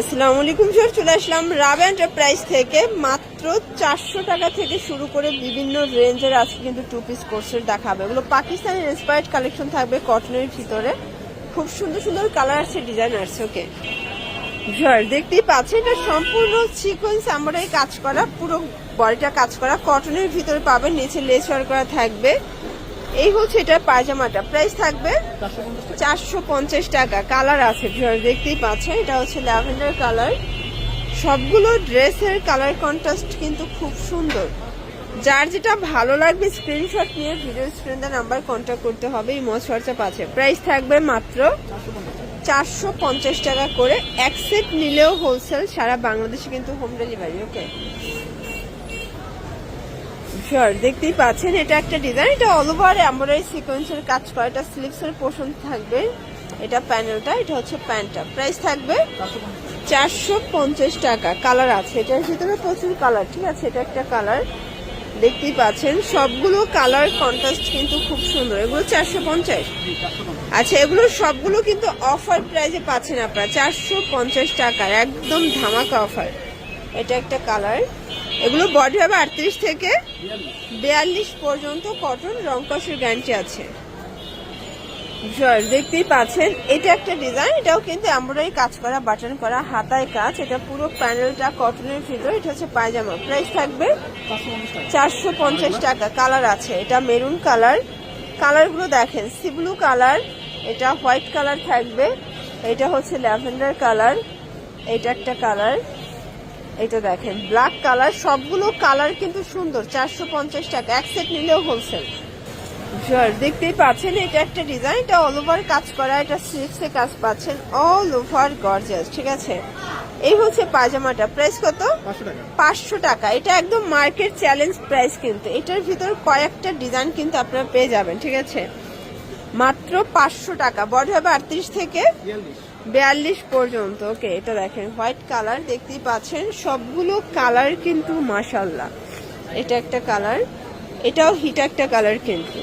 আসসালামু আলাইকুম স্যার চলে আসলাম রাব এন্টারপ্রাইজ থেকে। মাত্র চারশো টাকা থেকে শুরু করে বিভিন্ন রেঞ্জের আজকে কিন্তু টু পিস কোর্সের দেখাবে। এগুলো পাকিস্তানের ইন্সপায়ার্ড কালেকশন থাকবে কটনের ভিতরে। খুব সুন্দর সুন্দর কালার আছে ডিজাইন আছে ওকে স্যার দেখতেই পাচ্ছেন এটা সম্পূর্ণ সিকোয়েন্স আমরা কাজ করা, পুরো বডিটা কাজ করা। কটনের ভিতরে পাবেন, নিচে লেস করা থাকবে। এই হচ্ছে এটা পায়জামাটা। প্রাইস থাকবে চারশো পঞ্চাশ টাকা। কালার আছে দেখতেই পাচ্ছেন এটা হচ্ছে ল্যাভেন্ডার কালার। সবগুলো ড্রেসের কালার কন্ট্রাস্ট কিন্তু খুব সুন্দর। যার যেটা ভালো লাগবে স্ক্রিনশট নিয়ে ভিডিও স্ক্রিনের নাম্বার কন্ট্যাক্ট করতে হবে। এই মজ হোয়াটসঅ্যাপ আছে। প্রাইস থাকবে মাত্র চারশো পঞ্চাশ টাকা করে। এক নিলেও হোলসেল সারা বাংলাদেশে কিন্তু হোম ডেলিভারি ওকে দেখতেই পাচ্ছেন, এটা একটা ডিজাইন এটা অল ওভার এমব্রয়ডারি সিকোয়েন্সের কাজ করা, এটা স্লিপসের পোর্শন থাকবে, এটা প্যানেলটা এটা হচ্ছে প্যান্টটা প্রাইস থাকবে চারশো পঞ্চাশ টাকা কালার আছে, এটার ভিতরে প্রচুর কালার ঠিক আছে? এটা একটা কালার দেখতেই পাচ্ছেন, সবগুলো কালার কন্ট্রাস্ট কিন্তু খুব সুন্দর, এগুলো চারশো পঞ্চাশ। আচ্ছা এগুলো সবগুলো কিন্তু অফার প্রাইজে পাচ্ছেন আপনারা, চারশো পঞ্চাশ টাকার, একদম ধামাকা অফার এটা একটা কালার। এগুলো বডি হবে আটত্রিশ থেকে বিয়াল্লিশ পর্যন্ত কটন রংকসের গ্যারান্টি আছে। দেখতেই পাচ্ছেন, এটা একটা ডিজাইন এটাও কিন্তু এমব্রয়ডারি কাজ করা বাটন করা, হাতায় কাজ, এটা পুরো প্যানেলটা কটনের ভিতর, এটা হচ্ছে পায়জামা। প্রাইস থাকবে চারশো পঞ্চাশ টাকা কালার আছে, এটা মেরুন কালার কালারগুলো দেখেন সি ব্লু কালার এটা হোয়াইট কালার থাকবে, এটা হচ্ছে ল্যাভেন্ডার কালার এটা একটা কালার এটা দেখেন ব্ল্যাক কালার সবগুলো কালার কিন্তু সুন্দর চারশো পঞ্চাশ টাকা এক সেট নিলেও হোলসেল দেখতেই পাচ্ছেন এটা একটা ডিজাইন এটা অল ওভার কাজ করা এটা সিক্সে কাজ পাচ্ছেন অল ওভার গর্জাস ঠিক আছে? এই হচ্ছে পায়জামাটা প্রাইস কত? পাঁচশো টাকা। এটা একদম মার্কেট চ্যালেঞ্জ প্রাইস কিন্তু এটার ভিতর কয়েকটা ডিজাইন কিন্তু আপনারা পেয়ে যাবেন ঠিক আছে? মাত্র পাঁচশো টাকা। বড় হবে আটত্রিশ থেকে বিয়াল্লিশ। পর্যন্ত। ওকে এটা দেখেন হোয়াইট কালার দেখতেই পাচ্ছেন। সবগুলো কালার কিন্তু মাসাল্লাহ এটা একটা কালার এটাও হিট একটা কালার কিন্তু।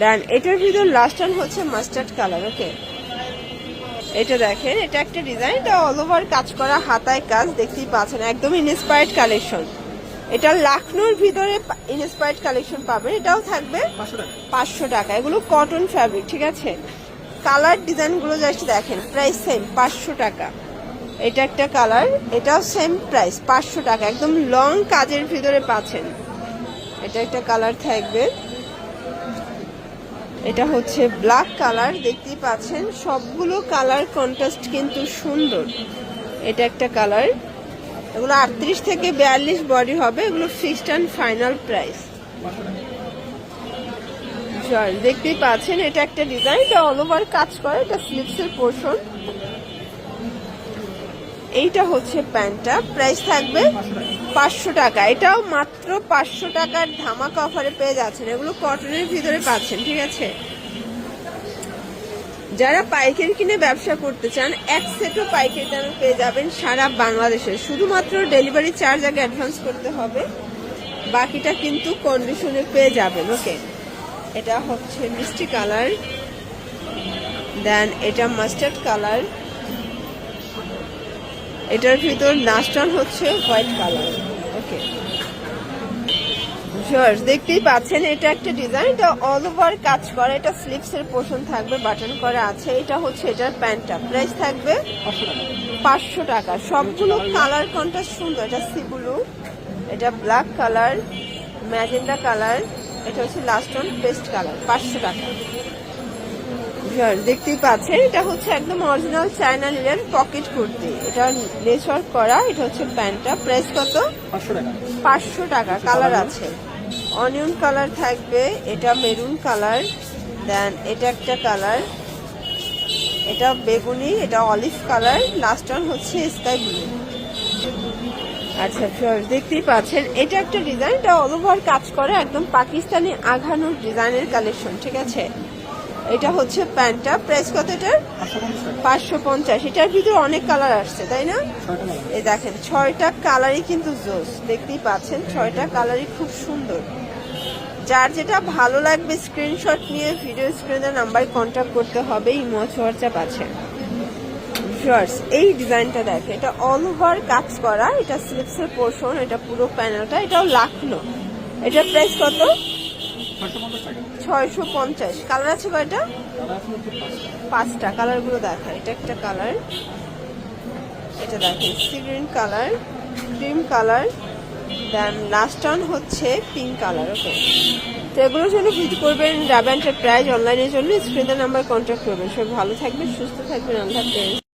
দেন এটার ভিতর লাস্ট ওয়ান হচ্ছে মাস্টার্ড কালার ওকে? এটা দেখেন এটা একটা ডিজাইন এটা অল ওভার কাজ করা হাতায় কাজ দেখতেই পাচ্ছেন একদম ইনস্পায়ার্ড কালেকশন এটা লাখনোর ভিতরে ইনস্পায়ার্ড কালেকশন পাবেন। এটাও থাকবে পাঁচশো টাকা। এগুলো কটন ফ্যাব্রিক ঠিক আছে? কালার ডিজাইনগুলো জাস্ট দেখেন প্রাইস সেম পাঁচশো টাকা। এটা একটা কালার এটাও সেম প্রাইস পাঁচশো টাকা। একদম লং কাজের ভিতরে পাচ্ছেন। এটা একটা কালার থাকবে। এটা হচ্ছে ব্ল্যাক কালার দেখতেই পাচ্ছেন। সবগুলো কালার কন্ট্রাস্ট কিন্তু সুন্দর। এটা একটা কালার এগুলো আটত্রিশ থেকে বিয়াল্লিশ বডি হবে, এগুলো ফিক্সড অ্যান্ড ফাইনাল প্রাইস দেখতেই পাচ্ছেন, এটা একটা ডিজাইন এটা অল ওভার কাজ করে, এটা স্লিপসের পোর্শন এইটা হচ্ছে প্যান্টটা প্রাইস থাকবে পাঁচশো টাকা। এটাও মাত্র পাঁচশো টাকার ধামাকা অফারে পেয়ে যাচ্ছেন, এগুলো কটনের ভিতরে পাচ্ছেন, ঠিক আছে? যারা পাইকারি কিনে ব্যবসা করতে চান, এক সেটও পাইকারি দামে পেয়ে যাবেন সারা বাংলাদেশে। শুধুমাত্র ডেলিভারি চার্জ আগে অ্যাডভান্স করতে হবে। বাকিটা কিন্তু কন্ডিশনে পেয়ে যাবেন। ওকে এটা হচ্ছে মিষ্টি কালার। দেন এটা মাস্টার্ড কালার। এটার ভিতর নাস্টান হচ্ছে হোয়াইট কালার। ওকে Sure, দেখতেই পাচ্ছেন এটা একটা ডিজাইন এটা অল ওভার কাজ করা এটা স্লিপসের পোর্শন থাকবে বাটন করা আছে এটা হচ্ছে এটার প্যান্টটা প্রাইস থাকবে পাঁচশো টাকা সবগুলো কালার কন্ট্রাস্ট সুন্দর এটা সি ব্লু এটা ব্ল্যাক কালার ম্যাজেন্ডা কালার এটা হচ্ছে লাস্ট অন পেস্ট কালার পাঁচশো টাকা। দেখতেই পাচ্ছেন এটা হচ্ছে একদম original China linen pocket kurti এটা নেচর করা এটা হচ্ছে প্যান্টটা প্রাইস কত? পাঁচশো টাকা। কালার আছে। অনিয়ন কালার থাকবে, এটা মেরুন কালার, দেন এটা একটা কালার, এটা বেগুনি, এটা অলিভ কালার লাস্ট ওয়ান হচ্ছে স্কাই ব্লু আচ্ছা ফিওর দেখতেই পাচ্ছেন, এটা একটা ডিজাইন এটা অল ওভার কাজ করে একদম পাকিস্তানি আঘানোর ডিজাইনের কালেকশন ঠিক আছে? এটা হচ্ছে প্যান্টটা। প্রাইস কত এটার? পাঁচশো পঞ্চাশ। এটার ভিতরে অনেক কালার আসছে, তাই না? এই দেখেন, ছয়টা কালারই কিন্তু জোস। দেখতেই পাচ্ছেন, ছয়টা কালারই খুব সুন্দর। যার যেটা ভালো লাগবে স্ক্রিনশট নিয়ে ভিডিও স্ক্রিনে নাম্বার কন্ট্যাক্ট করতে হবে, ইমো হোয়াটসঅ্যাপ আছে। এই ডিজাইনটা দেখে, এটা অল ওভার কাজ করা, এটা স্লিপসের পোর্শন এটা পুরো প্যানেলটা এটাও লাখনো। এটার প্রাইস কত? ছয়শো পঞ্চাশ। কালার আছে কয়টা? পাঁচটা। কালারগুলো দেখা। এটা একটা কালার এটা দেখেন sea green colour cream colour then last one হচ্ছে পিঙ্ক কালার ওকে তো এগুলোর জন্য ভিজিট করবেন রাব এন্টারপ্রাইজ অনলাইনের জন্য। স্ক্রিনের নাম্বার কন্ট্যাক্ট করবেন। সব ভালো থাকবেন, সুস্থ থাকবেন, আল্লাহ